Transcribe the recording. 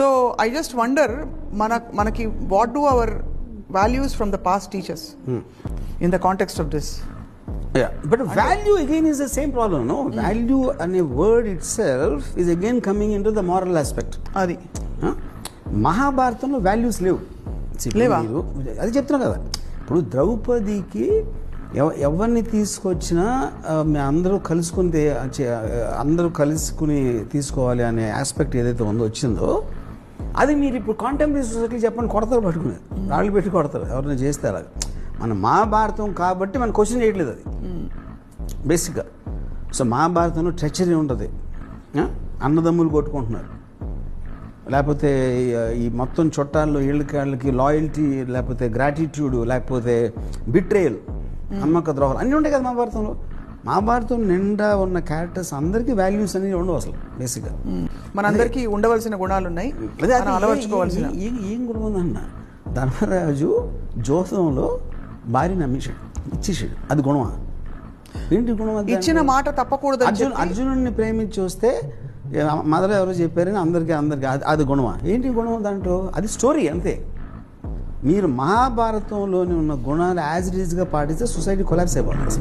So I just wonder మన మనకి what do our values from the past teachers in the context of this but value again is the same problem no value అనే word itself is again coming into the moral aspect అది మహాభారతంలో values లేవు. అది చెప్తున్నా కదా. ఇప్పుడు ద్రౌపదికి ఎవ- ఎవరిని తీసుకొచ్చినా అందరూ కలుసుకుని అందరూ కలుసుకుని తీసుకోవాలి అనే ఆస్పెక్ట్ ఏదైతే ఉందో వచ్చిందో అది మీరు ఇప్పుడు కాంటెంపరీ సొసైటీ చెప్పండి కొడతారు పట్టుకునేది రాళ్ళు పెట్టి కొడతారు. ఎవరైనా చేస్తే అలాగ మన మహాభారతం కాబట్టి మనం క్వశ్చన్ చేయట్లేదు అది. బేసిక్గా సో మహాభారతంలో టెచ్చరీ ఉంటుంది. అన్నదమ్ములు కొట్టుకుంటున్నారు. లేకపోతే ఈ- ఈ మొత్తం చుట్టాల్లో వీళ్ళకి వాళ్ళకి లాయల్టీ లేకపోతే గ్రాటిట్యూడ్ లేకపోతే బిట్రేయల్ నమ్మక ద్రోహాలు అన్నీ ఉంటాయి కదా మహాభారతంలో. మహాభారతం నిండా ఉన్న క్యారెక్టర్స్ అందరికీ వాల్యూస్ అనేవి ఉండవు అసలు బేసిక్గా మనందరికీ ఉండవలసిన గుణాలు ఉన్నాయి అలవర్చుకోవాల్సిన ఏ- ఏ- గుణం ఉందన్న ధర్మరాజు జోసంలో భార్యని అమ్మేశాడు ఇచ్చేసాడు అది గుణమా? ఏంటి గుణం ఇచ్చిన మాట తప్పకూడదు అర్జున్ అర్జునుడిని ప్రేమించి వస్తే మదర్ ఎవరో చెప్పారని అందరికీ అందరికీ అది అది గుణమా? ఏంటి గుణం దాంట్లో అది స్టోరీ అంతే. మీరు మహాభారతంలోని ఉన్న గుణాలు యాజ్ ఇట్ ఈస్గా పాటిస్తే సొసైటీ కొలాబ్స్ అయిపోతుంది.